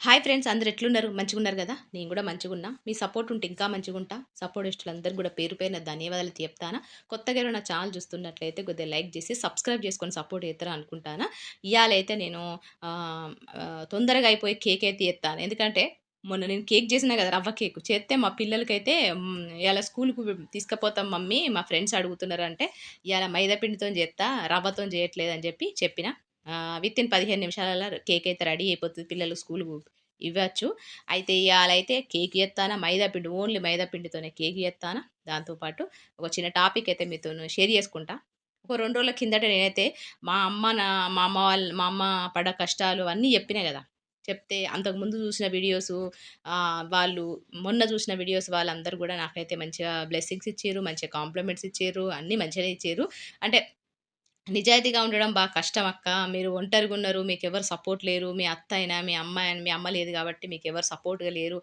Hi friends అందరు ఎట్లున్నారు? మంచిగా ఉన్నారు కదా? నేను కూడా మంచిగున్నా. మీ సపోర్ట్ ఉంటే ఇంకా మంచిగా ఉంటా సపోర్ట్ ఇష్టలందరూ కూడా పేరు పేరున ధన్యవాదాలు చెప్తానా. కొత్తగా ఎవరైనా ఛానల్ చూస్తున్నట్లయితే కొద్దిగా లైక్ చేసి సబ్స్క్రైబ్ చేసుకొని సపోర్ట్ చేస్తారా అనుకుంటానా. ఇవాళైతే నేను తొందరగా అయిపోయి కేక్ అయితే ఎత్తాను ఎందుకంటే మొన్న నేను కేక్ చేసినా కదా రవ్వ కేక్. చేస్తే మా పిల్లలకైతే ఇలా ఇవాళ స్కూల్కి తీసుకుపోతాం మమ్మీ. మా ఫ్రెండ్స్ అడుగుతున్నారు అంటే ఇవాళ చేస్తా రవ్వతో చేయట్లేదు అని చెప్పి చెప్పిన. విత్ ఇన్ పదిహేను నిమిషాలలో కేక్ అయితే రెడీ అయిపోతుంది. పిల్లలు స్కూల్కు ఇవ్వచ్చు. అయితే ఇవాళైతే కేక్ ఎత్తానా? మైదా పిండి ఓన్లీ మైదా పిండితోనే కేక్ ఎత్తానా? దాంతోపాటు ఒక చిన్న టాపిక్ అయితే మీతో షేర్ చేసుకుంటా. ఒక రెండు రోజుల కిందట నేనైతే మా అమ్మ నా మా అమ్మ వాళ్ళ మా అమ్మ పడ కష్టాలు అన్నీ చెప్పినా కదా. చెప్తే అంతకుముందు చూసిన వీడియోస్ వాళ్ళు మొన్న చూసిన వీడియోస్ వాళ్ళందరూ కూడా నాకైతే మంచిగా బ్లెస్సింగ్స్ ఇచ్చారు మంచిగా కాంప్లిమెంట్స్ ఇచ్చారు అన్నీ మంచిగానే ఇచ్చారు. అంటే నిజాయితీగా ఉండడం బాగా కష్టం అక్క. మీరు ఒంటరిగా ఉన్నారు మీకు ఎవరు సపోర్ట్ లేరు. మీ అత్త అయినా మీ అమ్మాయి అయినా మీ అమ్మ లేదు కాబట్టి మీకు ఎవరు సపోర్ట్గా లేరు.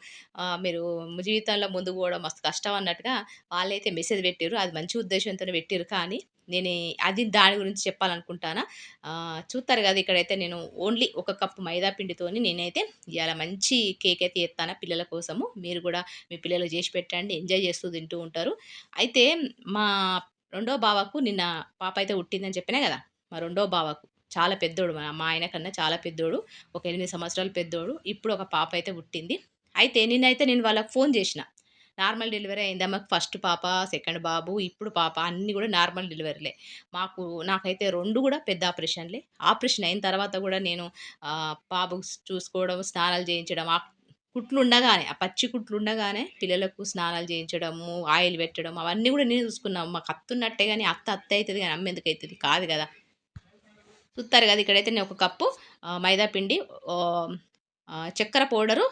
మీరు జీవితంలో ముందు పోవడం మస్తు కష్టం అన్నట్టుగా వాళ్ళైతే మెసేజ్ పెట్టారు అది మంచి ఉద్దేశంతో పెట్టారు కానీ నేను అది దాని గురించి చెప్పాలనుకుంటానా? చూస్తారు కదా ఇక్కడైతే నేను ఓన్లీ ఒక కప్పు మైదా పిండితోని నేనైతే ఇవాళ మంచి కేక్ అయితే ఎత్తాను పిల్లల కోసము. మీరు కూడా మీ పిల్లలు చేసి పెట్టండి. ఎంజాయ్ చేస్తూ తింటూ ఉంటారు. అయితే మా రెండో బావకు నిన్న పాప అయితే ఉట్టిందని చెప్పినా కదా. మా రెండో బావకు. చాలా పెద్దోడు మా మా ఆయన కన్నా చాలా పెద్దోడు. ఒక ఎనిమిది సంవత్సరాలు పెద్దోడు. ఇప్పుడు ఒక పాప అయితే పుట్టింది. అయితే నిన్నైతే నేను వాళ్ళకి ఫోన్ చేసిన. నార్మల్ డెలివరీ అయిందా. మాకు ఫస్ట్ పాప సెకండ్ బాబు ఇప్పుడు పాప అన్నీ కూడా నార్మల్ డెలివరీలే. మాకు నాకైతే రెండు కూడా పెద్ద ఆపరేషన్లే. ఆపరేషన్ అయిన తర్వాత కూడా నేను ఆ, బాబు చూసుకోవడం స్నానాలు చేయించడం కుట్లు ఉండగానే ఆ పచ్చి కుట్లు ఉండగానే పిల్లలకు స్నానాలు చేయించడము ఆయిల్ పెట్టడం అవన్నీ కూడా నేను చూసుకున్నాం. మాకు అత్తున్నట్టే కానీ అత్త అత్త అవుతుంది కానీ అమ్మ ఎందుకు అవుతుంది కాదు కదా. చూస్తారు కదా ఇక్కడైతే నేను ఒక కప్పు మైదాపిండి మైదా పిండి చక్కెర పౌడరు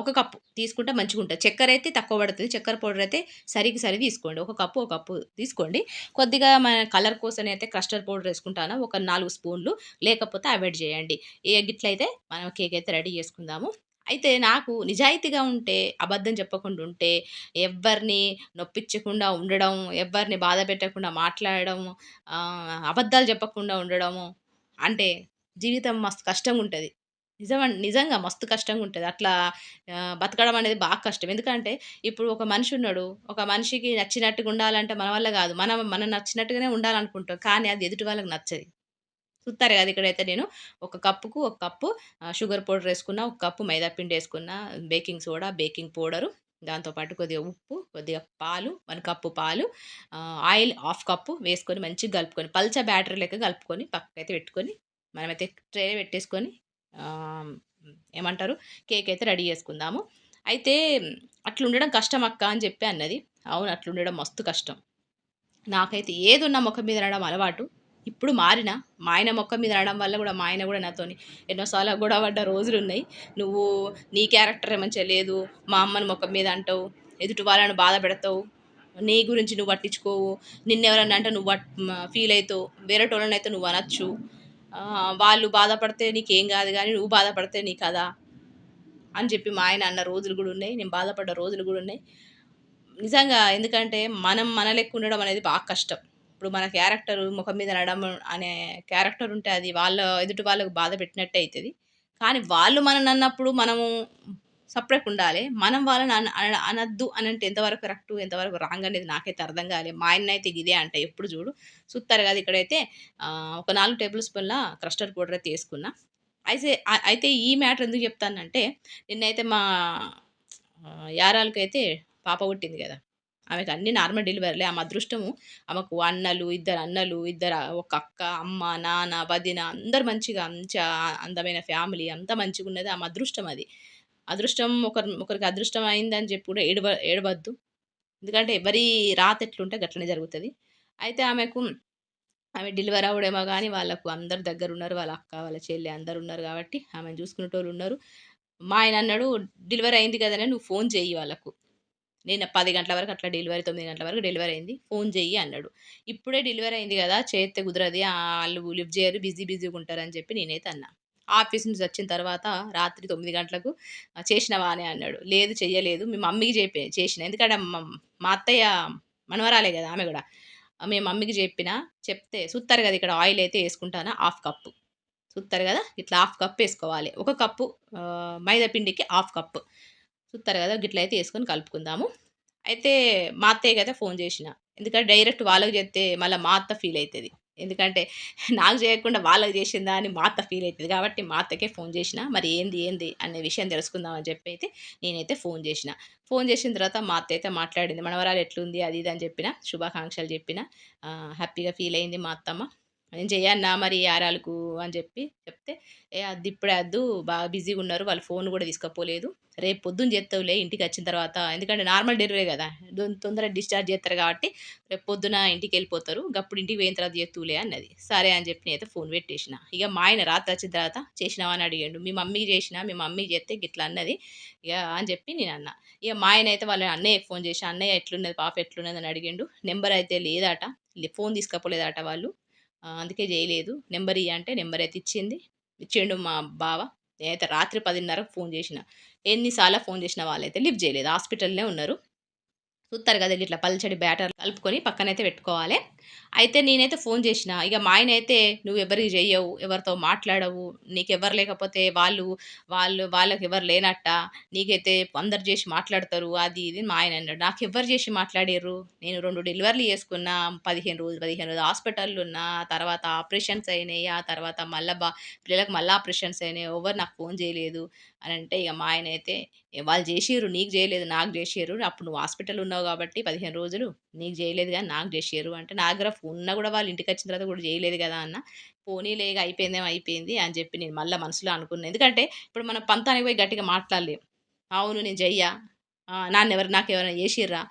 ఒక కప్పు తీసుకుంటే మంచిగా ఉంటుంది. చక్కెర అయితే తక్కువ పడుతుంది. చక్కెర పౌడర్ అయితే సరికి సరి తీసుకోండి. ఒక కప్పు ఒక కప్పు తీసుకోండి. కొద్దిగా మన కలర్ కోసం అయితే కస్టర్డ్ పౌడర్ వేసుకుంటాను. ఒక నాలుగు స్పూన్లు లేకపోతే అవాయిడ్ చేయండి. ఏ గిట్లయితే మనం కేక్ అయితే రెడీ చేసుకుందాము. అయితే నాకు నిజాయితీగా ఉంటే అబద్ధం చెప్పకుండా ఉంటే ఎవ్వరిని నొప్పించకుండా ఉండడం ఎవ్వరిని బాధ పెట్టకుండా మాట్లాడడం అబద్ధాలు చెప్పకుండా ఉండడము అంటే జీవితం మస్తు కష్టంగా ఉంటుంది నిజం నిజంగా మస్తు కష్టంగా ఉంటుంది అట్లా బతకడం అనేది బాగా కష్టం. ఎందుకంటే ఇప్పుడు ఒక మనిషి ఉన్నాడు ఒక మనిషికి నచ్చినట్టుగా ఉండాలంటే మన వల్ల కాదు. మనం మనం నచ్చినట్టుగానే ఉండాలనుకుంటాం. కానీ అది ఎదుటి వాళ్ళకి నచ్చదు. చూస్తారు కదా ఇక్కడైతే నేను. ఒక కప్పుకు ఒక కప్పు షుగర్ పౌడర్ వేసుకున్నా ఒక కప్పు మైదా పిండి వేసుకున్నా బేకింగ్ సోడా బేకింగ్ పౌడరు దాంతోపాటు కొద్దిగా ఉప్పు కొద్దిగా పాలు వన్ కప్పు పాలు ఆయిల్ హాఫ్ కప్పు వేసుకొని మంచిగా కలుపుకొని పల్చ బ్యాటరీ లెక్క కలుపుకొని పక్కకైతే పెట్టుకొని మనమైతే ట్రే పెట్టేసుకొని ఏమంటారు కేక్ అయితే రెడీ చేసుకుందాము. అయితే అట్లా ఉండడం కష్టం అక్క అని చెప్పి అన్నది. అవును అట్లా ఉండడం మస్తు కష్టం. నాకైతే ఏది ఉన్న ముఖం మీద అనడం అలవాటు. ఇప్పుడు మారిన మా ఆయన మొక్క మీద అనడం వల్ల కూడా మా ఆయన కూడా నాతోని ఎన్నోసార్లు గొడవ పడ్డ రోజులు ఉన్నాయి నువ్వు నీ క్యారెక్టర్ మంచిగా లేదు మా అమ్మని మొక్క మీద అంటావు ఎదుటి వాళ్ళని బాధ పెడతావు నీ గురించి నువ్వు పట్టించుకోవు నిన్నెవరన్నా అంటే నువ్వు ఫీల్ అవుతావు వేరే అయితే నువ్వు అనొచ్చు. వాళ్ళు బాధపడితే నీకేం కాదు కానీ నువ్వు బాధపడితే నీ కదా అని చెప్పి మా ఆయన అన్న రోజులు కూడా ఉన్నాయి. నేను బాధపడ్డ రోజులు కూడా ఉన్నాయి. నిజంగా ఎందుకంటే మనం మన లెక్క ఉండడం అనేది బాగా కష్టం. ఇప్పుడు మన క్యారెక్టర్ ముఖం మీద నడడం అనే క్యారెక్టర్ ఉంటే అది వాళ్ళ ఎదుటి వాళ్ళకు బాధ పెట్టినట్టే అవుతుంది కానీ వాళ్ళు మనని అన్నప్పుడు మనము సపరేట్ ఉండాలి. మనం వాళ్ళని అన అనద్దు అని అంటే ఎంతవరకు కరెక్ట్ ఎంతవరకు రాంగ్ అనేది నాకైతే అర్థం కాలే. మా ఆయన అయితే ఇదే అంట ఎప్పుడు చూడు. చూస్తారు కదా ఇక్కడైతే ఒక నాలుగు టేబుల్ స్పూన్ల క్రస్టర్డ్ పౌడర్ అయితే వేసుకున్నా. అయితే అయితే ఈ మ్యాటర్ ఎందుకు చెప్తానంటే నిన్నైతే మా యారాలకైతే పాప పుట్టింది కదా. ఆమెకు అన్ని నార్మల్ డెలివరీలే. ఆమె అదృష్టము ఆమెకు అన్నలు ఇద్దరు అన్నలు ఇద్దరు ఒక అక్క అమ్మ నాన్న వదిన అందరు మంచిగా మంచిగా అందమైన ఫ్యామిలీ అంతా మంచిగా ఉన్నది. ఆమె అదృష్టం అది. అదృష్టం ఒకరి ఒకరికి అదృష్టం అయిందని చెప్పి కూడా ఏడవ ఏడవద్దు. ఎందుకంటే ఎవరి రాత ఎట్లుంటే గట్లనే జరుగుతుంది. అయితే ఆమెకు ఆమె డెలివరీ అవ్వడేమో కానీ వాళ్ళకు అందరు దగ్గర ఉన్నారు. వాళ్ళ అక్క వాళ్ళ చెల్లి అందరు ఉన్నారు కాబట్టి ఆమెను చూసుకునేటోళ్ళు ఉన్నారు. మా ఆయన అన్నాడు డెలివరీ అయింది కదనే నువ్వు ఫోన్ చేయి వాళ్ళకు. నేను పది గంటల వరకు అట్లా డెలివరీ తొమ్మిది గంటల వరకు డెలివరీ అయింది. ఫోన్ చెయ్యి అన్నాడు. ఇప్పుడే డెలివరీ అయింది కదా చేస్తే కుదరది వాళ్ళు లిఫ్ట్ చేయరు బిజీ బిజీగా ఉంటారని చెప్పి నేనైతే అన్నా. ఆఫీస్ నుంచి వచ్చిన తర్వాత రాత్రి తొమ్మిది గంటలకు చేసినవా అని అన్నాడు. లేదు చెయ్యలేదు. మీ మమ్మీకి చెప్పి చేసిన. ఎందుకంటే మా అత్తయ్య మనవరాలే కదా ఆమె కూడా. మేము మీ మమ్మీకి చెప్పిన చెప్తే చూస్తారు కదా ఇక్కడ ఆయిల్ అయితే వేసుకుంటానా? Half cup. చూస్తారు కదా ఇట్లా హాఫ్ కప్ వేసుకోవాలి. ఒక కప్పు మైదా పిండికి హాఫ్ కప్పు. చూస్తారు కదా గిట్ల అయితే వేసుకొని కలుపుకుందాము. అయితే మా అత్తయ్య కదా ఫోన్ చేసిన. ఎందుకంటే డైరెక్ట్ వాళ్ళకి చెప్తే మళ్ళీ మా అత్త ఫీల్ అవుతుంది ఎందుకంటే నాకు చేయకుండా వాళ్ళకి చేసిందా అని మా అత్త ఫీల్ అవుతుంది కాబట్టి మా అత్తకే ఫోన్ చేసిన. మరి ఏంది ఏంది అనే విషయం తెలుసుకుందామని చెప్పి అయితే నేనైతే ఫోన్ చేసిన. ఫోన్ చేసిన తర్వాత మా అత్త అయితే మాట్లాడింది. మనవరాలు ఎట్లుంది? అది ఇది అని చెప్పిన. శుభాకాంక్షలు చెప్పిన. హ్యాపీగా ఫీల్ అయింది మా అత్తమ్మ. నేను చేయన్నా మరి ఆరాలకు అని చెప్పి చెప్తే ఏ అది ఇప్పుడే అద్దు బాగా బిజీగా ఉన్నారు వాళ్ళు ఫోన్ కూడా తీసుకపోలేదు. రేపు పొద్దున్న చేస్తావులే ఇంటికి వచ్చిన తర్వాత. ఎందుకంటే నార్మల్ డెలివరీ కదా తొందరగా డిశ్చార్జ్ చేస్తారు కాబట్టి రేపు పొద్దున ఇంటికి వెళ్ళిపోతారు అప్పుడు ఇంటికి పోయిన తర్వాత చేస్తూలే అన్నది. సరే అని చెప్పి నేనైతే ఫోన్ పెట్టేసిన. ఇక మా ఆయన రాత్రి వచ్చిన తర్వాత చేసినావా అని అడిగాడు. మీ మమ్మీకి చేసిన మీ మమ్మీకి చేస్తే గిట్లా అన్నది. ఇక అని చెప్పి నేను అన్న. ఇక మా ఆయన అయితే వాళ్ళ అన్నయ్య ఫోన్ చేసి అన్నయ్య ఎట్లున్నది పాప ఎట్లున్నది అని అడిగిండు. నెంబర్ అయితే లేదట ఫోన్ తీసుకపోలేదట వాళ్ళు. అందుకే చేయలేదు. నెంబర్ ఇయ్య అంటే నెంబర్ అయితే ఇచ్చింది. ఇచ్చిండు మా బావ. నేనైతే రాత్రి పదిన్నరకు ఫోన్ చేసిన. ఎన్నిసార్లు ఫోన్ చేసిన వాళ్ళైతే లిఫ్ట్ చేయలేదు. హాస్పిటల్లోనే ఉన్నారు. చూస్తారు కదా ఇట్లా పల్చడి బ్యాటర్ కలుపుకొని పక్కనైతే పెట్టుకోవాలి. అయితే నేనైతే ఫోన్ చేసిన ఇక మా ఆయన అయితే నువ్వు ఎవరికి చెయ్యవు ఎవరితో మాట్లాడవు నీకెవరు లేకపోతే వాళ్ళు వాళ్ళు వాళ్ళకి ఎవరు లేనట్ట నీకైతే అందరు చేసి మాట్లాడతారు అది ఇది మా ఆయన అన్నాడు. నాకు ఎవరు చేసి మాట్లాడారు? నేను రెండు డెలివరీలు చేసుకున్నా పదిహేను రోజులు పదిహేను రోజులు హాస్పిటల్లో ఉన్నా తర్వాత ఆపరేషన్స్ అయినాయి ఆ తర్వాత మళ్ళీ బా పిల్లలకు మళ్ళీ ఆపరేషన్స్ అయినాయి ఎవరు నాకు ఫోన్ చేయలేదు అని అంటే ఇక మా ఆయన అయితే వాళ్ళు చేసిర్రు నీకు చేయలేదు నాకు చేసిర్రు అప్పుడు నువ్వు హాస్పిటల్ ఉన్నావు కాబట్టి పదిహేను రోజులు నీకు చేయలేదు కానీ నాకు చేసారు అంటే నా దగ్గర ఉన్నా కూడా వాళ్ళు ఇంటికి వచ్చిన తర్వాత కూడా చేయలేదు కదా అన్న. పోనీలేగా అయిపోయిందేమో అయిపోయింది అని చెప్పి నేను మళ్ళీ మనసులో అనుకున్నాను ఎందుకంటే ఇప్పుడు మనం పంతానికి పోయి గట్టిగా మాట్లాడలేం. అవును నేను చెయ్యా. నాన్నెవరు నాకు ఎవరైనా చేసిర్రా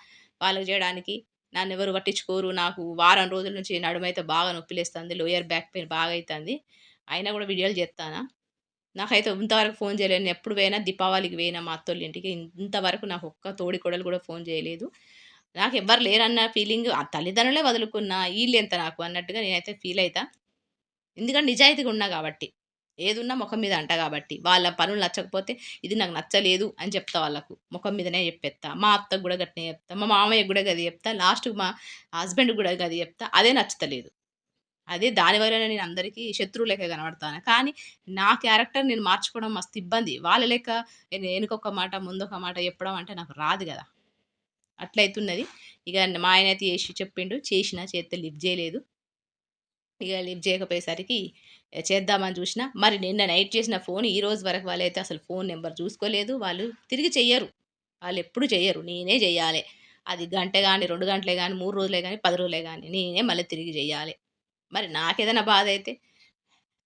వాళ్ళకి చేయడానికి? నన్ను ఎవరు పట్టించుకోరు. నాకు వారం రోజుల నుంచి నడుమైతే బాగా నొప్పిలేస్తుంది. లోయర్ బ్యాక్ పెయిన్ బాగా అవుతుంది అయినా కూడా వీడియోలు చేస్తానా నాకైతే ఇంతవరకు ఫోన్ చేయలేను ఎప్పుడు పోయినా దీపావళికి పోయినా మా అత్తోళ్ళ ఇంటికి. ఇంతవరకు నాకు ఒక్క తోడి కొడలు కూడా ఫోన్ చేయలేదు. నాకు ఎవ్వరు లేరన్న ఫీలింగ్ ఆ తల్లిదండ్రులే వదులుకున్నా వీళ్ళు ఎంత నాకు అన్నట్టుగా నేనైతే ఫీల్ అవుతా ఎందుకంటే నిజాయితీగా ఉన్నా కాబట్టి ఏదున్నా ముఖం మీద అంట కాబట్టి వాళ్ళ పనులు నచ్చకపోతే ఇది నాకు నచ్చలేదు అని చెప్తా వాళ్ళకు. ముఖం మీదనే చెప్పేస్తా మా అత్తకు కూడా గట్టినే చెప్తా. మా మామయ్యకు కూడా గది చెప్తా. లాస్ట్ మా హస్బెండ్ కూడా గది చెప్తా. అదే నచ్చతలేదు. అదే దానివల్ల నేను అందరికీ శత్రువు లెక్క కనబడతాను. కానీ నా క్యారెక్టర్ నేను మార్చుకోవడం మస్తు ఇబ్బంది. వాళ్ళ లెక్క నేను వెనుకొక మాట ముందొక మాట చెప్పడం అంటే నాకు రాదు కదా. అట్లయితున్నది. ఇక మా ఆయన అయితే చేసి చెప్పిండు చేసిన చేస్తే లిఫ్ట్ చేయలేదు. ఇక లిఫ్ట్ చేయకపోయేసరికి చేద్దామని చూసిన మరి నిన్న నైట్ చేసిన ఫోన్ ఈ రోజు వరకు వాళ్ళైతే అసలు ఫోన్ నెంబర్ చూసుకోలేదు. వాళ్ళు తిరిగి చెయ్యరు. వాళ్ళు ఎప్పుడు చెయ్యరు. నేనే చెయ్యాలి. అది గంట కానీ రెండు గంటలే కానీ మూడు రోజులే కానీ పది రోజులే కానీ నేనే మళ్ళీ తిరిగి చెయ్యాలి. మరి నాకేదైనా బాధ అయితే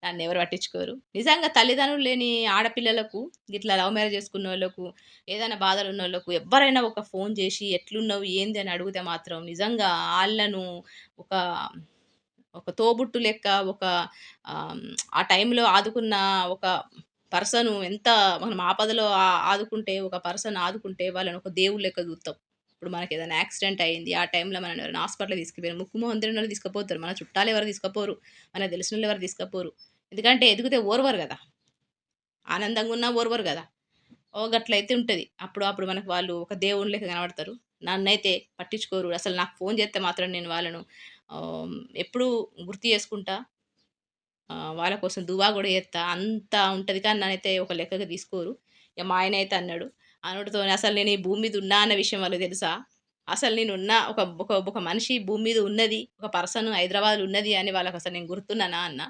దాన్ని ఎవరు పట్టించుకోరు. నిజంగా తల్లిదండ్రులు లేని ఆడపిల్లలకు ఇట్లా లవ్ మ్యారేజ్ చేసుకున్న వాళ్ళకు ఏదైనా బాధలు ఉన్న వాళ్ళకు ఎవరైనా ఒక ఫోన్ చేసి ఎట్లున్నావు ఏంది అని అడిగితే మాత్రం నిజంగా వాళ్ళను ఒక ఒక తోబుట్టు లెక్క ఒక ఆ టైంలో ఆదుకున్న ఒక పర్సన్ ఎంత మనం ఆపదలో ఆదుకుంటే ఒక పర్సన్ ఆదుకుంటే వాళ్ళని ఒక దేవుడు లెక్క చూస్తాం ఇప్పుడు మనకి ఏదైనా యాక్సిడెంట్ అయింది ఆ టైంలో మనం ఎవరైనా హాస్పిటల్ తీసుకుపోయారు ముక్కు మొహం వాళ్ళు తీసుకుపోతారు. మన చుట్టాలు ఎవరు తీసుకుపోరు మన తెలిసిన వాళ్ళు ఎవరు తీసుకుపోరు. ఎందుకంటే ఎదిగితే ఓర్వరు కదా. ఆనందంగా ఉన్నా ఓర్వరు కదా. ఓ గట్లయితే ఉంటుంది. అప్పుడు అప్పుడు మనకు వాళ్ళు ఒక దేవుని లెక్క కనబడతారు. నన్నైతే పట్టించుకోరు. అసలు నాకు ఫోన్ చేస్తే మాత్రం నేను వాళ్ళను ఎప్పుడు గుర్తు చేసుకుంటా. వాళ్ళ కోసం దువా కూడా చేస్తా. అంతా ఉంటుంది. కానీ నన్నైతే ఒక లెక్కగా తీసుకోరు. ఇక మా ఆయన అయితే అన్నాడు అనుడితో అసలు నేను ఈ భూమి మీద ఉన్నా అన్న విషయం వాళ్ళు తెలుసా? అసలు నేను ఉన్న ఒక ఒక ఒక మనిషి భూమి మీద ఉన్నది ఒక పర్సన్ హైదరాబాద్ ఉన్నది అని వాళ్ళకి అసలు నేను గుర్తున్నానా అన్న?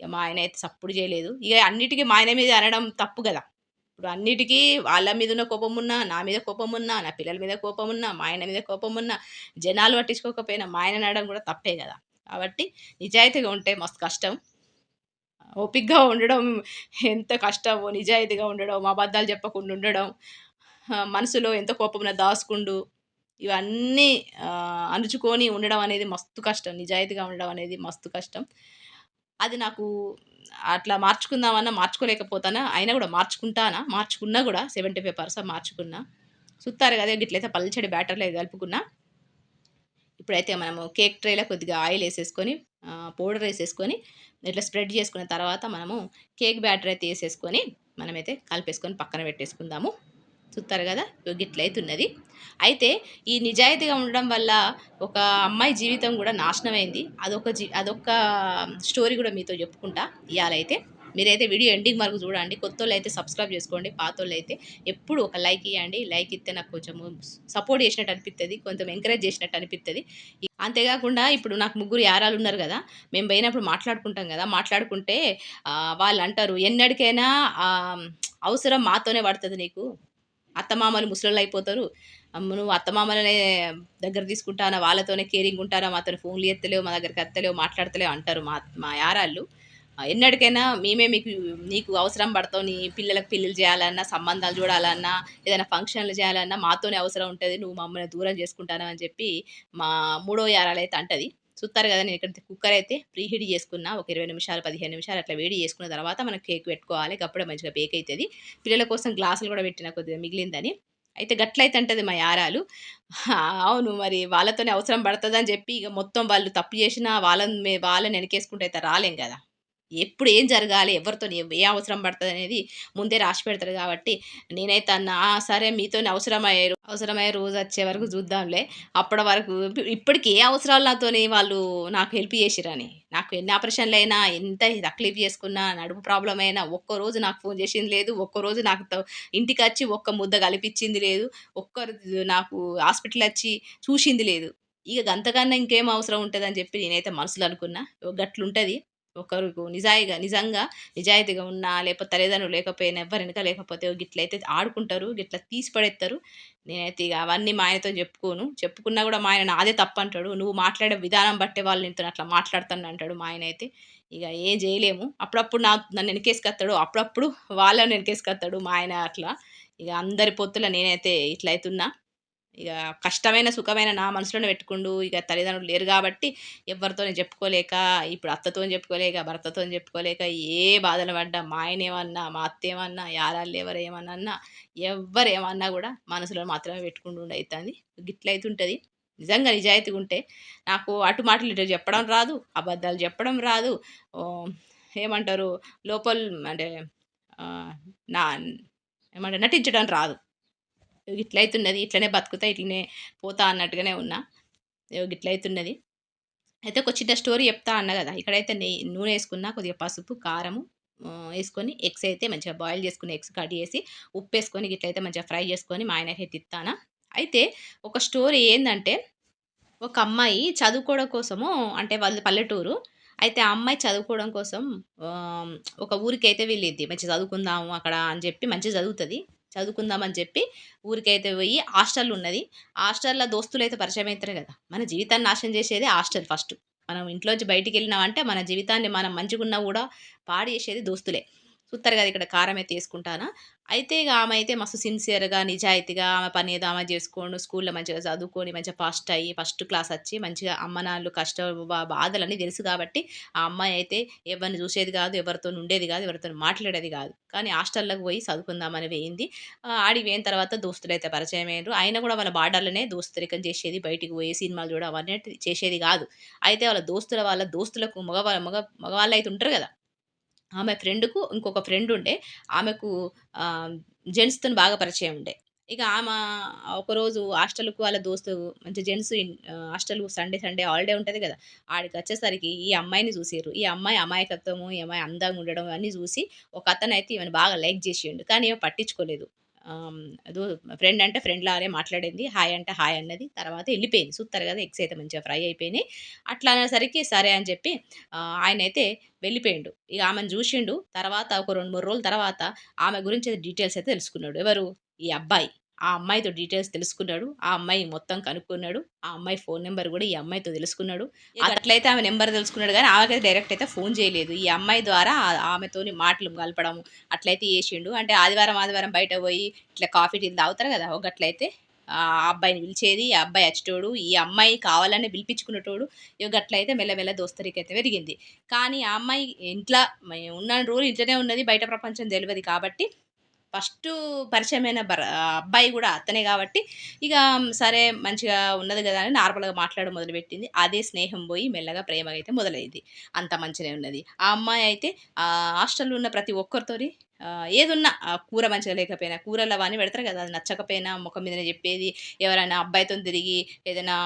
ఇక మా ఆయన అయితే సప్పుడు చేయలేదు. ఇక అన్నిటికీ మా ఆయన మీద అనడం తప్పు కదా. ఇప్పుడు అన్నిటికీ వాళ్ళ మీద ఉన్న కోపం ఉన్నా నా మీద కోపం ఉన్నా నా పిల్లల మీద కోపం ఉన్నా మా ఆయన మీద కోపం ఉన్నా జనాలు పట్టించుకోకపోయినా మా ఆయన అనడం కూడా తప్పే కదా. కాబట్టి నిజాయితీగా ఉంటే మస్తు కష్టం. ఓపిక్గా ఉండడం ఎంత కష్టమో నిజాయితీగా ఉండడం అబద్ధాలు చెప్పకుండా ఉండడం మనసులో ఎంత కోపమున దాసుకుండు ఇవన్నీ అణుచుకొని ఉండడం అనేది మస్తు కష్టం. నిజాయితీగా ఉండడం అనేది మస్తు కష్టం. అది నాకు అట్లా మార్చుకుందామన్నా మార్చుకోలేకపోతానా? అయినా కూడా మార్చుకుంటానా? మార్చుకున్నా కూడా సెవెంటీ ఫైవ్ పర్సెంట్ మార్చుకున్నా. చూస్తారు కదా గిట్లయితే పల్చడి బ్యాటర్లో కలుపుకున్నా. ఇప్పుడైతే మనము కేక్ ట్రేలో కొద్దిగా ఆయిల్ వేసేసుకొని పౌడర్ వేసేసుకొని ఇట్లా స్ప్రెడ్ చేసుకున్న తర్వాత మనము కేక్ బ్యాటర్ అయితే వేసేసుకొని మనమైతే కలిపేసుకొని పక్కన పెట్టేసుకుందాము. చూస్తారు కదా? గిట్లయితున్నది అయితే ఈ నిజాయితీగా ఉండడం వల్ల ఒక అమ్మాయి జీవితం కూడా నాశనమైంది. అదొక జీ అదొక స్టోరీ కూడా మీతో చెప్పుకుంటా ఇవాళైతే మీరైతే వీడియో ఎండింగ్ వరకు చూడండి. కొత్త అయితే సబ్స్క్రైబ్ చేసుకోండి. పాత వాళ్ళు అయితే ఎప్పుడు ఒక లైక్ ఇవ్వండి లైక్ ఇస్తే నాకు కొంచెం సపోర్ట్ చేసినట్టు అనిపిస్తుంది కొంచెం ఎంకరేజ్ చేసినట్టు అనిపిస్తుంది అంతేకాకుండా ఇప్పుడు నాకు ముగ్గురు యారాలు ఉన్నారు కదా? మేము పోయినప్పుడు మాట్లాడుకుంటాం కదా? మాట్లాడుకుంటే వాళ్ళు అంటారు ఎన్నడికైనా అవసరం మాతోనే పడుతుంది నీకు. అత్తమామలు ముసలోళ్ళు అయిపోతారు. నువ్వు అత్తమామలనే దగ్గర తీసుకుంటానా? వాళ్ళతోనే కేరింగ్ ఉంటారా? మాతో ఫోన్లు ఎత్తలేవు మా దగ్గరికి ఎత్తలేవు మాట్లాడతలేవు అంటారు మా మా యారాళ్ళు. ఎన్నటికైనా మేమే మీకు నీకు అవసరం పడతావు నీ పిల్లలకు పెళ్ళిళ్ళు చేయాలన్నా సంబంధాలు చూడాలన్నా ఏదైనా ఫంక్షన్లు చేయాలన్నా మాతోనే అవసరం ఉంటుంది నువ్వు మమ్మల్ని దూరం చేసుకుంటాను అని చెప్పి మా మూడో యారాలు అయితే అంటది. చూస్తారు కదా నేను ఇక్కడ కుక్కర్ అయితే ప్రీ హీట్ చేసుకున్న ఒక ఇరవై నిమిషాలు పదిహేను నిమిషాలు అట్లా వేడి చేసుకున్న తర్వాత మనం కేక్ పెట్టుకోవాలి. అప్పుడే మంచిగా బేక్ అవుతుంది పిల్లల కోసం గ్లాసులు కూడా పెట్టిన కొద్దిగా మిగిలిందని. అయితే గట్లయితే అంటది మా యారాలు. అవును మరి వాళ్ళతోనే అవసరం పడుతుందని చెప్పి ఇక మొత్తం వాళ్ళు తప్పు చేసినా వాళ్ళని వాళ్ళని వెనకేసుకుంటే అయితే రాలేం కదా. ఎప్పుడు ఏం జరగాలి ఎవరితో ఏ అవసరం పడుతుంది అనేది ముందే రాసి పెడతారు కాబట్టి నేనైతే అన్నా సరే మీతోనే అవసరమయ్యే అవసరమయ్యే రోజు వచ్చే వరకు చూద్దాంలే. అప్పటి వరకు ఇప్పటికి ఏ అవసరాలు నాతోని వాళ్ళు నాకు హెల్ప్ చేసిరని నాకు ఎన్ని ఆపరేషన్లు అయినా ఎంత తక్లీఫ్ చేసుకున్నా నడుపు ప్రాబ్లం అయినా ఒక్కరోజు నాకు ఫోన్ చేసింది లేదు. ఒక్కరోజు నాకు ఇంటికి వచ్చి ఒక్క ముద్ద కలిపించింది లేదు. ఒక్కరు నాకు హాస్పిటల్ వచ్చి చూసింది లేదు. ఇక అంతకన్నా ఇంకేం అవసరం ఉంటుందని చెప్పి నేనైతే మనసులో అనుకున్నా. గట్లుంటుంది. ఒకరికి నిజాయిగా నిజంగా నిజాయితీగా ఉన్నా లేకపోతే తల్లిదండ్రులు లేకపోయినా ఎవరినక వెనక లేకపోతే గిట్లయితే ఆడుకుంటారు గిట్ల తీసి పడేస్తారు నేనైతే ఇక అవన్నీ మా ఆయనతో చెప్పుకోను. చెప్పుకున్నా కూడా మా ఆయన నాదే తప్పు అంటాడు నువ్వు మాట్లాడే విధానం బట్టే వాళ్ళు నేను అట్లా మాట్లాడుతాను అంటాడు మా ఆయన అయితే. ఇక ఏం చేయలేము. అప్పుడప్పుడు నా నన్ను వెనకేసుకొస్తాడు. అప్పుడప్పుడు వాళ్ళని వెనకేసుకొస్తాడు మా ఆయన అట్లా. ఇక అందరి పొత్తుల నేనైతే ఇట్లా అవుతున్నా ఇక కష్టమైన సుఖమైన నా మనసులోనే పెట్టుకుండు. ఇక తల్లిదండ్రులు లేరు కాబట్టి ఎవరితో చెప్పుకోలేక ఇప్పుడు అత్తతో చెప్పుకోలేక భర్తతో చెప్పుకోలేక ఏ బాధలు పడ్డా మా ఆయన ఏమన్నా మా అత్త ఏమన్నా యారాళ్ళు ఎవరు ఏమన్నా ఎవ్వరు ఏమన్నా కూడా మనసులో మాత్రమే పెట్టుకుంటూ అవుతుంది గిట్లయితుంటుంది నిజంగా నిజాయితీగా ఉంటే నాకు అటు మాటలు ఇటు చెప్పడం రాదు అబద్ధాలు చెప్పడం రాదు. ఏమంటారు లోపల అంటే నా ఏమంటారు నటించడం రాదు. ఇట్లయితున్నది ఇట్లనే బతుకుతా ఇట్లనే పోతా అన్నట్టుగానే ఉన్నా. ఇట్లయితున్నది అయితే ఒక చిన్న స్టోరీ చెప్తా అన్న కదా ఇక్కడైతే నెయ్యి నూనె వేసుకున్నా కొద్దిగా పసుపు కారము వేసుకొని ఎగ్స్ అయితే మంచిగా బాయిల్ చేసుకుని ఎగ్స్ కట్ చేసి ఉప్పు వేసుకొని ఇట్లయితే మంచిగా ఫ్రై చేసుకొని మా ఆయనకి అయితే ఇస్తానా అయితే ఒక స్టోరీ ఏంటంటే ఒక అమ్మాయి చదువుకోవడం కోసము అంటే వాళ్ళ పల్లెటూరు అయితే ఆ అమ్మాయి చదువుకోవడం కోసం ఒక ఊరికి అయితే వెళ్ళిద్ది. మంచిగా చదువుకుందాము అక్కడ అని చెప్పి మంచిగా చదువుతుంది. చదువుకుందామని చెప్పి ఊరికైతే పోయి హాస్టల్ ఉన్నది. హాస్టల్లో దోస్తులు అయితే పరిచయం అవుతారు కదా. మన జీవితాన్ని నాశనం చేసేది హాస్టల్ ఫస్ట్. మనం ఇంట్లోంచి బయటికి వెళ్ళినామంటే మన జీవితాన్ని మనం మంచిగున్నా కూడా పాడు చేసేది దోస్తులే. చూస్తారు కదా ఇక్కడ కారం అయితే వేసుకుంటానా. అయితే ఇక ఆమె అయితే మస్తు సిన్సియర్గా నిజాయితీగా ఆమె పని ఏదో ఆమె చేసుకోండు స్కూల్లో మంచిగా చదువుకొని మంచిగా ఫస్ట్ అయ్యి ఫస్ట్ క్లాస్ వచ్చి మంచిగా అమ్మ నాన్నలు కష్ట బాధలన్నీ తెలుసు కాబట్టి ఆ అమ్మాయి అయితే ఎవరిని చూసేది కాదు ఎవరితో ఉండేది కాదు ఎవరితో మాట్లాడేది కాదు. కానీ హాస్టల్లోకి పోయి చదువుకుందామని వేయింది. ఆ, ఆడికి పోయిన తర్వాత దోస్తులు అయితే పరిచయం అయ్యారు అయినా కూడా వాళ్ళ బార్డర్లోనే దోస్తురికం చేసేది బయటికి పోయి సినిమాలు చూడ అవన్నీ చేసేది కాదు. అయితే వాళ్ళ దోస్తుల వాళ్ళ దోస్తులకు మగవాళ్ళ మగ మగవాళ్ళు అయితే ఉంటారు కదా. ఆమె ఫ్రెండ్కు ఇంకొక ఫ్రెండ్ ఉండే. ఆమెకు జెంట్స్తో బాగా పరిచయం ఉండే. ఇక ఆమె ఒకరోజు హాస్టల్కు వాళ్ళ దోస్తు మంచి gents hostel Sunday Sunday holiday ఉంటుంది కదా. ఆడికి వచ్చేసరికి ఈ అమ్మాయిని చూసారు ఈ అమ్మాయి అమాయకత్వము ఈ అమ్మాయి అందంగా ఉండడం అన్నీ చూసి ఒక అతను అయితే ఈమెను బాగా లైక్ చేసిండు. కానీ ఏమో పట్టించుకోలేదు. ఫ్రెండ్ అంటే ఫ్రెండ్ లాగానే మాట్లాడింది. హాయ్ అంటే హాయ్ అన్నది. తర్వాత వెళ్ళిపోయింది. చూస్తారు కదా ఎగ్స్ అయితే మంచిగా ఫ్రై అయిపోయినాయి. అట్లా అనేసరికి సరే అని చెప్పి ఆయన అయితే వెళ్ళిపోయిండు. ఇక ఆమెను చూసిండు. తర్వాత ఒక రెండు మూడు రోజుల తర్వాత ఆమె గురించి డీటెయిల్స్ అయితే తెలుసుకున్నాడు. ఎవరు? ఈ అబ్బాయి. ఆ అమ్మాయితో డీటెయిల్స్ తెలుసుకున్నాడు. ఆ అమ్మాయి మొత్తం కనుక్కున్నాడు. ఆ అమ్మాయి ఫోన్ నెంబర్ కూడా ఈ అమ్మాయితో తెలుసుకున్నాడు. అట్లయితే ఆమె నెంబర్ తెలుసుకున్నాడు కానీ ఆమెకైతే డైరెక్ట్ అయితే ఫోన్ చేయలేదు. ఈ అమ్మాయి ద్వారా ఆమెతోని మాటలు కలపడం అట్లయితే చేసిండు. అంటే ఆదివారం ఆదివారం బయట పోయి ఇట్లా కాఫీ టీలు తాగుతారు కదా ఒక అట్లయితే ఆ అబ్బాయిని పిలిచేది ఆ అబ్బాయి వచ్చేటోడు ఈ అమ్మాయి కావాలని పిలిపించుకునేటోడు ఇక గట్లయితే మెల్లమెల్ల దోస్తరికి అయితే పెరిగింది. కానీ ఆ అమ్మాయి ఇంట్లో ఉన్న రోజు ఇంట్లోనే ఉన్నది బయట ప్రపంచం తెలియదు కాబట్టి ఫస్ట్ పరిచయమైన అబ్బాయి కూడా అతనే కాబట్టి ఇక సరే మంచిగా ఉన్నది కదా అని నార్మల్గా మాట్లాడడం మొదలుపెట్టింది. అదే స్నేహం పోయి మెల్లగా ప్రేమ అయితే మొదలైంది. అంత మంచిగా ఉన్నది. ఆ అమ్మాయి అయితే హాస్టల్లో ఉన్న ప్రతి ఒక్కరితో ఏదున్నా ఆ, కూర మంచిగా లేకపోయినా కూరలు అవన్నీ పెడతారు కదా అది నచ్చకపోయినా ముఖం మీదనే చెప్పేది ఎవరైనా అబ్బాయితో తిరిగి ఏదైనా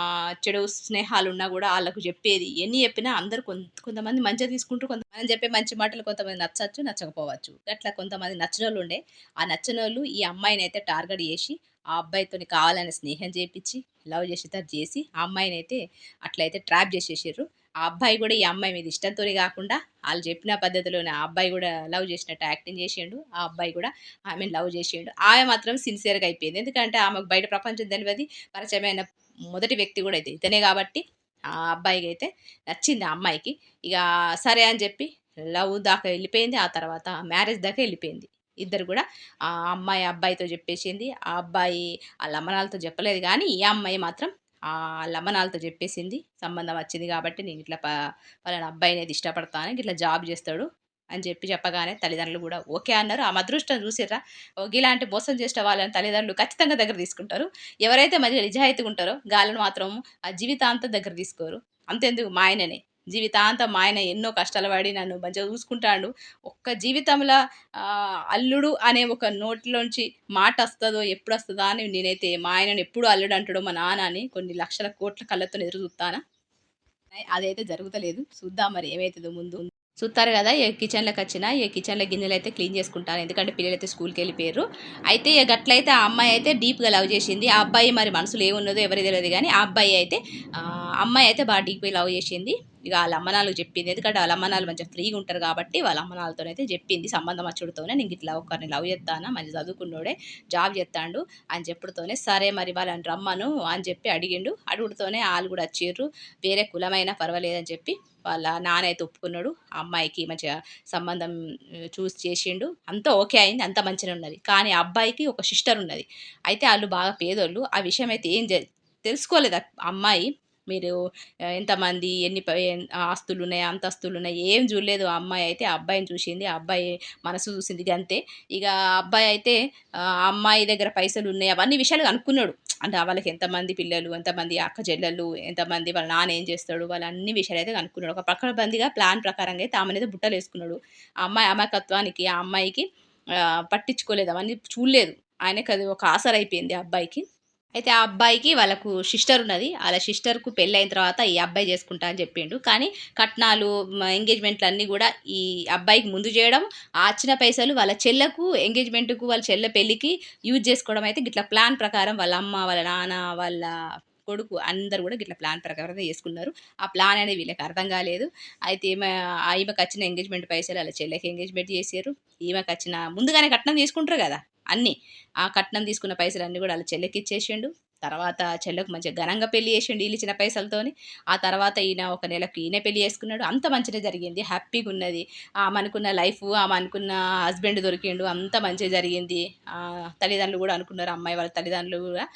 చెడు స్నేహాలు ఉన్నా కూడా వాళ్ళకు చెప్పేది ఎన్ని చెప్పినా అందరు కొంత కొంతమంది మంచిగా తీసుకుంటారు కొంతమంది చెప్పే మంచి మాటలు కొంతమంది నచ్చచ్చు నచ్చకపోవచ్చు. అట్లా కొంతమంది నచ్చనోళ్ళు ఉండే ఆ నచ్చనోళ్ళు ఈ అమ్మాయిని అయితే టార్గెట్ చేసి ఆ అబ్బాయితో కావాలని స్నేహం చేపించి లవ్ చేసి తను చేసి ఆ అమ్మాయిని అయితే అట్లయితే ట్రాప్ చేసేసారు ఆ అబ్బాయి కూడా ఈ అమ్మాయి మీద ఇష్టంతోనే కాకుండా వాళ్ళు చెప్పిన పద్ధతిలోనే ఆ అబ్బాయి కూడా లవ్ చేసినట్టు యాక్టింగ్ చేసిండు. ఆ అబ్బాయి కూడా ఆమెను లవ్ చేసిండు. ఆమె మాత్రం సిన్సియర్గా అయిపోయింది. ఎందుకంటే ఆమెకు బయట ప్రపంచం తెలియదు పరిచయమైన మొదటి వ్యక్తి కూడా అయితే ఇతనే కాబట్టి ఆ అబ్బాయికి అయితే నచ్చింది ఆ అమ్మాయికి. ఇక సరే అని చెప్పి లవ్ దాకా వెళ్ళిపోయింది. ఆ తర్వాత మ్యారేజ్ దాకా వెళ్ళిపోయింది. ఇద్దరు కూడా ఆ అమ్మాయి అబ్బాయితో చెప్పేసింది. ఆ అబ్బాయి వాళ్ళ అమ్మనాలతో చెప్పలేదు. కానీ ఈ అమ్మాయి మాత్రం ఆ చెప్పేసింది సంబంధం వచ్చింది కాబట్టి నేను ఇట్లా ప పలానా అబ్బాయి అనేది ఇష్టపడతాను ఇట్లా జాబ్ చేస్తాడు అని చెప్పి చెప్పగానే తల్లిదండ్రులు కూడా ఓకే అన్నారు. ఆ అదృష్టం చూసిర్రా? ఓ ఇలాంటి మోసం చేసిన వాళ్ళని తల్లిదండ్రులు ఖచ్చితంగా దగ్గర తీసుకుంటారు. ఎవరైతే మంచిగా నిజాయితీగా ఉంటారో గాలను మాత్రం ఆ జీవితాంతం దగ్గర తీసుకోరు. అంతెందుకు? మా ఆయననే. జీవితాంతం ఆయన ఎన్నో కష్టాలు పడి నన్ను మంచిగా చూసుకుంటాడు. ఒక్క జీవితంలో అల్లుడు అనే ఒక నోటిలోంచి మాట వస్తుందో ఎప్పుడు వస్తుందా అని నేనైతే మా ఆయనను ఎప్పుడు అల్లుడు అంటాడో మా నాన్న అని కొన్ని లక్షల కోట్ల కళ్ళతో ఎదురు చూస్తానా? అదైతే జరుగుతలేదు. చూద్దాం మరి ఏమవుతుందో ముందు. చూస్తారు కదా ఏ కిచెన్లోకి వచ్చినా ఏ కిచెన్లో గిన్నెలు అయితే క్లీన్ చేసుకుంటాను ఎందుకంటే పిల్లలు అయితే స్కూల్కి వెళ్ళిపోయారు. అయితే ఇక గట్లయితే ఆ అమ్మాయి అయితే డీప్గా లవ్ చేసింది. ఆ అబ్బాయి మరి మనసులో ఏమున్నదో ఎవరు తెలియదు కానీ ఆ అబ్బాయి అయితే అమ్మాయి అయితే బాగా డీప్గా లవ్ చేసింది. ఇక వాళ్ళ అమ్మనాలు చెప్పింది. ఎందుకంటే వాళ్ళ అమ్మనాలు మంచిగా ఫ్రీగా ఉంటారు కాబట్టి వాళ్ళ అమ్మనాలతోనైతే చెప్పింది. సంబంధం అచ్చుడుతోనే నేను ఇట్లా ఒకరిని లవ్ చేస్తానా మంచి చదువుకున్నోడే జాబ్ చేస్తాడు అని చెప్పుడుతోనే సరే మరి వాళ్ళని రమ్మను అని చెప్పి అడిగిండు. అడుగుడుతోనే వాళ్ళు కూడా వచ్చిర్రు. వేరే కులమైనా పర్వాలేదని చెప్పి వాళ్ళ నాన్న అయితే ఒప్పుకున్నాడు. ఆ అమ్మాయికి మంచిగా సంబంధం చూసి చేసిండు. అంతా ఓకే అయింది. అంత మంచిగా ఉన్నది. కానీ ఆ అబ్బాయికి ఒక సిస్టర్ ఉన్నది. అయితే వాళ్ళు బాగా పేదోళ్ళు. ఆ విషయం అయితే ఏం తెలుసుకోలేదు. అమ్మాయి మీరు ఎంతమంది ఎన్ని ఆస్తులు ఉన్నాయి అంతస్తులు ఉన్నాయి ఏం చూడలేదు. ఆ అమ్మాయి అయితే ఆ అబ్బాయిని చూసింది. ఆ అబ్బాయి మనసు చూసింది ఇక అంతే ఇక అబ్బాయి అయితే ఆ అమ్మాయి దగ్గర పైసలు ఉన్నాయి అవన్నీ విషయాలు అనుకున్నాడు అంటే వాళ్ళకి ఎంతమంది పిల్లలు ఎంతమంది అక్క చెల్లెళ్ళు ఎంతమంది వాళ్ళ నాన్న ఏం చేస్తాడు వాళ్ళ అన్ని విషయాలు అయితే కనుక్కున్నాడు. ఒక పక్కన బందిగా ప్లాన్ ప్రకారంగా అయితే ఆమె అయితే బుట్టలు వేసుకున్నాడు. ఆ అమ్మాయి అమాయకత్వానికి ఆ అమ్మాయికి పట్టించుకోలేదు. అవన్నీ చూడలేదు. ఆయనకి అది ఒక ఆసరైపోయింది ఆ అబ్బాయికి. అయితే ఆ అబ్బాయికి వాళ్ళకు సిస్టర్ ఉన్నది. వాళ్ళ సిస్టర్కు పెళ్ళి అయిన తర్వాత ఈ అబ్బాయి చేసుకుంటా అని చెప్పిండు. కానీ కట్నాలు ఎంగేజ్మెంట్లు అన్నీ కూడా ఈ అబ్బాయికి ముందు చేయడం ఆ వచ్చిన పైసలు వాళ్ళ చెల్లకు ఎంగేజ్మెంట్కు వాళ్ళ చెల్లె పెళ్ళికి యూజ్ చేసుకోవడం అయితే గిట్లా ప్లాన్ ప్రకారం వాళ్ళ అమ్మ వాళ్ళ నాన్న వాళ్ళ కొడుకు అందరు కూడా గిట్లా ప్లాన్ ప్రకారం చేసుకున్నారు. ఆ ప్లాన్ అనేది వీళ్ళకి అర్థం కాలేదు. అయితే ఈమె ఆ ఈమెకు వచ్చిన ఎంగేజ్మెంట్ పైసలు వాళ్ళ చెల్లెకి ఎంగేజ్మెంట్ చేసారు ఈమెకు వచ్చిన ముందుగానే కట్నం తీసుకుంటారు కదా. అన్నీ. ఆ కట్నం తీసుకున్న పైసలు అన్నీ కూడా వాళ్ళ చెల్లెకి ఇచ్చేసిండు తర్వాత చెల్లెకు మంచిగా ఘనంగా పెళ్ళి చేసిండు వీళ్ళు ఇచ్చిన పైసలతోని. ఆ తర్వాత ఈయన ఒక నెలకు ఈయన పెళ్ళి చేసుకున్నాడు. అంత మంచిగా జరిగింది. హ్యాపీగా ఉన్నది. ఆమె అనుకున్న లైఫ్ ఆమె అనుకున్న హస్బెండ్ దొరికిండు. అంత మంచిగా జరిగింది. తల్లిదండ్రులు కూడా అనుకున్నారు. అమ్మాయి వాళ్ళ తల్లిదండ్రులు కూడా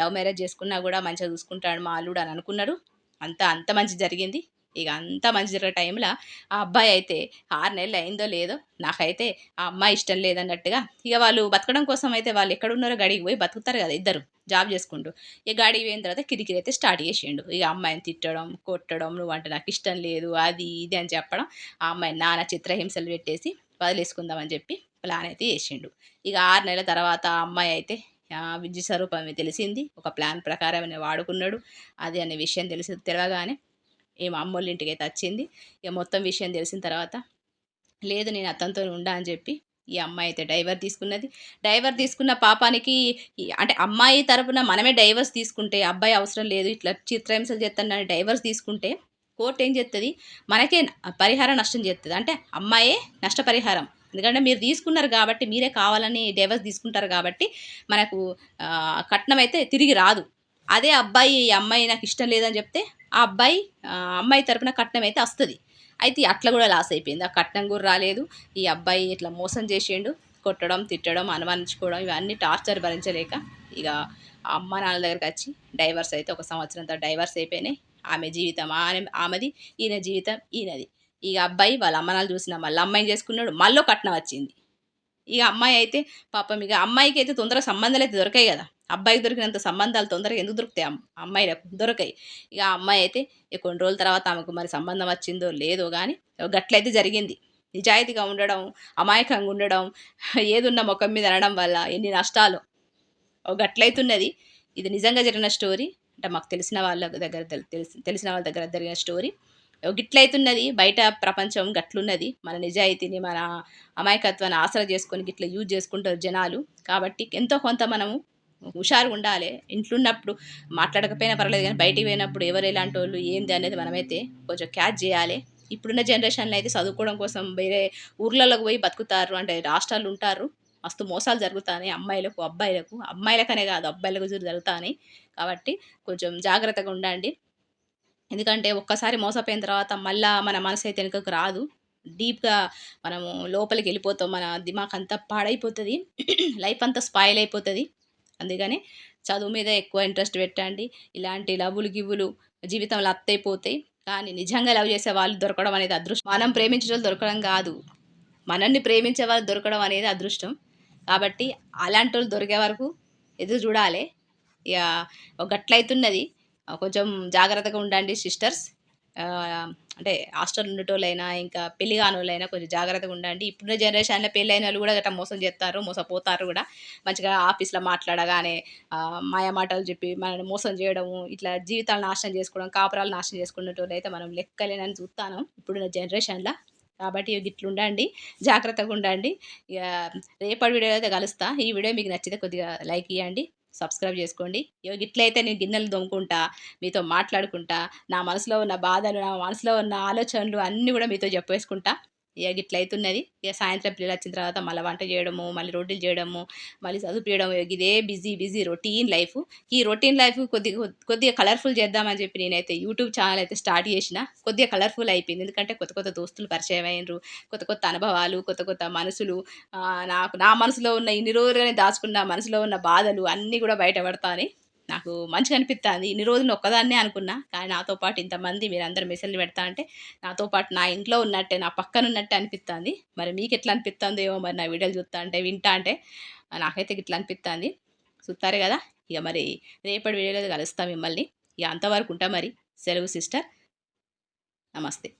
లవ్ మ్యారేజ్ చేసుకున్నా కూడా మంచిగా చూసుకుంటాడు మా అల్లుడు అని అనుకున్నాడు. అంత అంత మంచి జరిగింది. ఇక అంత మంచి జరిగే టైంలో ఆ అబ్బాయి అయితే ఆరు నెలలు అయిందో లేదో నాకైతే ఆ అమ్మాయి ఇష్టం లేదన్నట్టుగా ఇక వాళ్ళు బతకడం కోసం అయితే వాళ్ళు ఎక్కడున్నారో గడికి పోయి బతుకుతారు కదా ఇద్దరు జాబ్ చేసుకుంటూ. ఇక గాడికి పోయిన తర్వాత కిరికిరి అయితే స్టార్ట్ చేసిండు. ఇక అమ్మాయిని తిట్టడం కొట్టడం నువ్వు అంటే నాకు ఇష్టం లేదు అది ఇది అని చెప్పడం ఆ అమ్మాయి నాన్న చిత్రహింసలు పెట్టేసి వదిలేసుకుందామని చెప్పి ప్లాన్ అయితే చేసిండు. ఇక ఆరు నెలల తర్వాత ఆ అమ్మాయి అయితే విద్య స్వరూపం తెలిసింది. ఒక ప్లాన్ ప్రకారం వాడుకున్నాడు. అది అనే విషయం తెలిసి తెలవగానే ఏమో అమ్మోళ్ళ ఇంటికి అయితే వచ్చింది. ఇక మొత్తం విషయం తెలిసిన తర్వాత లేదు నేను అతనితో ఉండా అని చెప్పి ఈ అమ్మాయి అయితే డైవర్ తీసుకున్నది. డైవర్ తీసుకున్న పాపానికి అంటే అమ్మాయి తరపున మనమే డైవర్స్ తీసుకుంటే అబ్బాయి అవసరం లేదు ఇట్లా చిత్రహింసలు చేస్తానని డైవర్స్ తీసుకుంటే కోర్టు ఏం చేస్తుంది మనకే పరిహారం నష్టం చేస్తుంది అంటే అమ్మాయే నష్టపరిహారం. ఎందుకంటే మీరు తీసుకున్నారు కాబట్టి మీరే కావాలని డైవర్స్ తీసుకుంటారు కాబట్టి మనకు కట్నం అయితే తిరిగి రాదు. అదే అబ్బాయి ఈ అమ్మాయి నాకు ఇష్టం లేదని చెప్తే ఆ అబ్బాయి అమ్మాయి తరపున కట్నం అయితే వస్తుంది. అయితే అట్లా కూడా లాస్ అయిపోయింది. ఆ కట్నం కూడా రాలేదు. ఈ అబ్బాయి ఇట్లా మోసం చేసిండు. కొట్టడం తిట్టడం అనుమానించుకోవడం ఇవన్నీ టార్చర్ భరించలేక ఇక అమ్మ నాన్న దగ్గరికి వచ్చి డైవర్స్ అయితే ఒక సంవత్సరంతో డైవర్స్ అయిపోయినాయి. ఆమె జీవితం ఆమె ఆమెది ఈయన జీవితం ఈయనది. ఇక అబ్బాయి వాళ్ళ అమ్మ నాన్న చూసిన మళ్ళీ అమ్మాయిని చేసుకున్నాడు? మళ్ళీ కట్నం వచ్చింది. ఇక అమ్మాయి అయితే పాపం ఇక అమ్మాయికి అయితే తొందరగా సంబంధాలు అయితే దొరకాయి కదా. అబ్బాయికి దొరికినంత సంబంధాలు తొందరగా ఎందుకు దొరుకుతాయి? అమ్మాయి అమ్మాయిలకు దొరకాయి. ఇక ఆ అమ్మాయి అయితే ఇక కొన్ని రోజుల తర్వాత ఆమెకు మరి సంబంధం వచ్చిందో లేదో కానీ గట్లయితే జరిగింది. నిజాయితీగా ఉండడం అమాయకంగా ఉండడం ఏదున్న ముఖం మీద అనడం వల్ల ఎన్ని నష్టాలు. ఒక గట్లయితున్నది. ఇది నిజంగా జరిగిన స్టోరీ. అంటే మాకు తెలిసిన వాళ్ళ దగ్గర తెలిసి తెలిసిన వాళ్ళ దగ్గర జరిగిన స్టోరీ. గిట్లయితున్నది. బయట ప్రపంచం గట్లున్నది. మన నిజాయితీని మన అమాయకత్వాన్ని ఆసరా చేసుకొని గిట్ల యూజ్ చేసుకుంటారు జనాలు. కాబట్టి ఎంతో కొంత మనము హుషారుగా ఉండాలి ఇంట్లో ఉన్నప్పుడు మాట్లాడకపోయినా పర్లేదు కానీ బయటికి పోయినప్పుడు ఎవరు ఎలాంటి వాళ్ళు ఏంది అనేది మనమైతే కొంచెం క్యాచ్ చేయాలి. ఇప్పుడున్న జనరేషన్లో అయితే చదువుకోవడం కోసం వేరే ఊర్లలోకి పోయి బతుకుతారు. అంటే రాష్ట్రాలు ఉంటారు. మస్తు మోసాలు జరుగుతాయి అమ్మాయిలకు అబ్బాయిలకు. అమ్మాయిలకనే కాదు అబ్బాయిలకు జరుగుతాయి కాబట్టి కొంచెం జాగ్రత్తగా ఉండండి. ఎందుకంటే ఒక్కసారి మోసపోయిన తర్వాత మళ్ళా మన మనసు అయితే వెనుకకు రాదు. డీప్గా మనము లోపలికి వెళ్ళిపోతాం. మన దిమాగ్ అంతా పాడైపోతుంది. లైఫ్ అంతా స్పాయిల్ అయిపోతుంది. అందుకని చదువు మీద ఎక్కువ ఇంట్రెస్ట్ పెట్టండి. ఇలాంటి లవ్వులు గివ్వులు జీవితంలో అత్తైపోతాయి కానీ నిజంగా లవ్ చేసే వాళ్ళు దొరకడం అనేది అదృష్టం. మనం ప్రేమించే వాళ్ళు దొరకడం కాదు. మనల్ని ప్రేమించే వాళ్ళు దొరకడం అనేది అదృష్టం. కాబట్టి అలాంటి వాళ్ళు దొరికే వరకు ఎదురు చూడాలి. ఇక ఒక గట్లయితున్నది కొంచెం జాగ్రత్తగా ఉండండి సిస్టర్స్. అంటే హాస్టల్ ఉండేటోళ్ళైనా ఇంకా పెళ్ళి కానోళ్ళైనా కొంచెం జాగ్రత్తగా ఉండండి. ఇప్పుడున్న జనరేషన్లో పెళ్ళి అయిన వాళ్ళు కూడా గట్రా మోసం చేస్తారు మోసపోతారు కూడా. మంచిగా ఆఫీస్లో మాట్లాడగానే మాయా మాయ మాటలు చెప్పి మనల్ని మోసం చేయడము ఇట్లా జీవితాలు నాశనం చేసుకోవడం కాపురాలు నాశనం చేసుకునేటోళ్ళు అయితే మనం లెక్కలేనని చూస్తాను ఇప్పుడున్న జనరేషన్లో. కాబట్టి ఇక ఇట్లా ఉండండి జాగ్రత్తగా ఉండండి. ఇక రేపటి వీడియో అయితే కలుస్తా. ఈ వీడియో మీకు నచ్చితే కొద్దిగా లైక్ ఇవ్వండి సబ్స్క్రైబ్ చేసుకోండి. ఇక ఇట్లయితే నేను గిన్నెలు దొమ్ముకుంటా మీతో మాట్లాడుకుంటా నా మనసులో ఉన్న బాధలు నా మనసులో ఉన్న ఆలోచనలు అన్నీ కూడా మీతో చెప్పేసుకుంటా. ఇక ఇట్లయితున్నది ఇక సాయంత్రం పిల్లలు వచ్చిన తర్వాత మళ్ళీ వంట చేయడము మళ్ళీ రొట్టెలు చేయడము మళ్ళీ చదివించడం ఇదే బిజీ బిజీ రొటీన్ లైఫ్. ఈ రొటీన్ లైఫ్ కొద్దిగా కొద్దిగా కలర్ఫుల్ చేద్దామని చెప్పి నేనైతే యూట్యూబ్ ఛానల్ అయితే స్టార్ట్ చేసిన. కొద్దిగా కలర్ఫుల్ అయిపోయింది. ఎందుకంటే కొత్త కొత్త దోస్తులు పరిచయం అయినరు కొత్త కొత్త అనుభవాలు కొత్త కొత్త మనసులు. నాకు నా మనసులో ఉన్న ఇన్ని రోజులుగానే దాచుకున్న మనసులో ఉన్న బాధలు అన్నీ కూడా బయటపడతాయి నాకు మంచిగా అనిపిస్తుంది ఇన్ని రోజులు ఒక్కదాన్నే అనుకున్నా. కానీ నాతో పాటు ఇంతమంది మీరందరూ మెసేజ్లు పెడతా అంటే నాతో పాటు నా ఇంట్లో ఉన్నట్టే నా పక్కన ఉన్నట్టే అనిపిస్తుంది మరి మీకు ఎట్లా అనిపిస్తుందో ఏమో మరి నా వీడియోలు చూస్తా అంటే వింటా అంటే నాకైతే ఇట్లా అనిపిస్తుంది చూస్తారు కదా? ఇక మరి రేపటి వీడియోలో కలుస్తాం మిమ్మల్ని. ఇక అంతవరకు ఉంటా మరి. సెలవు సిస్టర్. నమస్తే.